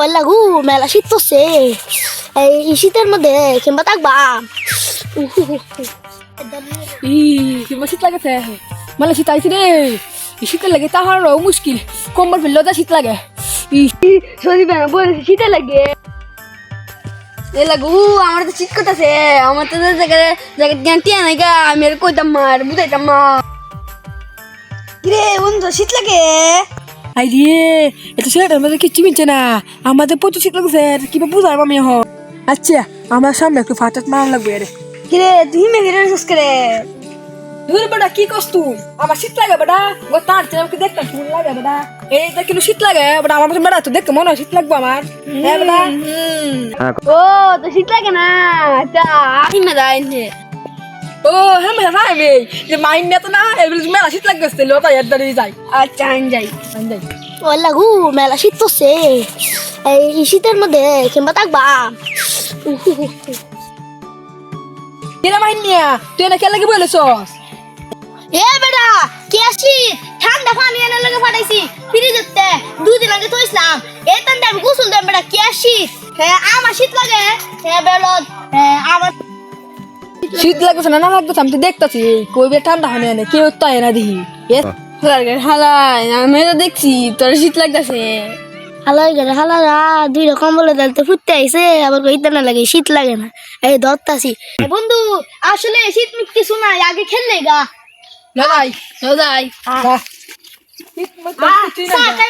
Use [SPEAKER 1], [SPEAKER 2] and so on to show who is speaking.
[SPEAKER 1] ওই লাগু মেলা শীত পড়ছে এই শীতের মধ্যে কিংবা থাকবা?
[SPEAKER 2] ই কিংবা শীত লাগেছে? মানে শীত আইছি রে। এই শীতের লাগে তাহার মুশকিল। কম্বল ফেললেও তা শীত লাগে।
[SPEAKER 1] শরীর বলে শীতে লাগে?
[SPEAKER 3] এ লাগু আমার তো শীত করতেছে। আমার তো জায়গায় জায়গায় জ্ঞানটি নাই গা। আমি আর কইতাম মার বুঝাইতাম মা। কিরে বন্ধু শীত লাগে?
[SPEAKER 2] আই রে এটা ছেলেটার মধ্যে কিচ্ছু মিলছে না। আমাদের প্রচুর শীত লাগছে কিবা বুঝার আমি এখন। আচ্ছা আমার সামনে একটু ফাটাত মারা লাগবে রে।
[SPEAKER 3] কিরে তুই মেঘে রেস করে
[SPEAKER 2] দূর বেটা কি করছ তুই? আমার শীত লাগে বেটা। ও তার চেয়ে আমাকে দেখতাম ফুল লাগে বেটা। এই দেখ কিন্তু শীত লাগে বেটা আমার বেটা তো দেখতে মনে হয় শীত লাগবে আমার। হ্যাঁ বেটা।
[SPEAKER 3] ও তো শীত লাগে না তা। আমি মেদা
[SPEAKER 2] ও হ্যাঁ মেলা ভাই বে যে মাইন না তো না এগুলো মেলা শীত লাগবে লোটা এর দাঁড়িয়ে যাই
[SPEAKER 3] আচ্ছা আইন যাই
[SPEAKER 2] আইন যাই।
[SPEAKER 1] ওই লাগু মেলা শীত পড়ছে এই শীতের মধ্যে কিংবা থাকবা।
[SPEAKER 2] কিরা মাইন নিয়া? তুই না কে লাগে বলেছস?
[SPEAKER 1] এ বেটা কে আসি ঠান্ডা পানি এনে লাগে ফাটাইছি। ফ্রিজেতে দুদিন আগে তো ইসলাম এই তান্তে আমি গোসল দেব বেটা কে আসি হ্যাঁ আমার শীত লাগে। হ্যাঁ বেলদ। হ্যাঁ আমার
[SPEAKER 2] শীত লাগতেছে না না লাগতেছে আমি তো দেখতেছি কই বে ঠান্ডা হয় না কেউ তো এরা দেখি। এ
[SPEAKER 3] হালাই আমি তো দেখছি তোর শীত লাগতেছে।
[SPEAKER 1] হালাই গেলে হালারা দুই রকম বলে দিতে ফুটতে আইছে আবার কইতে না লাগে শীত লাগে না। এই ধরতাছি। বন্ধু আসলে শীত কিছু নাই আগে খেললে গা।
[SPEAKER 2] না ভাই
[SPEAKER 3] যাই
[SPEAKER 2] যা। শীত মধ্যে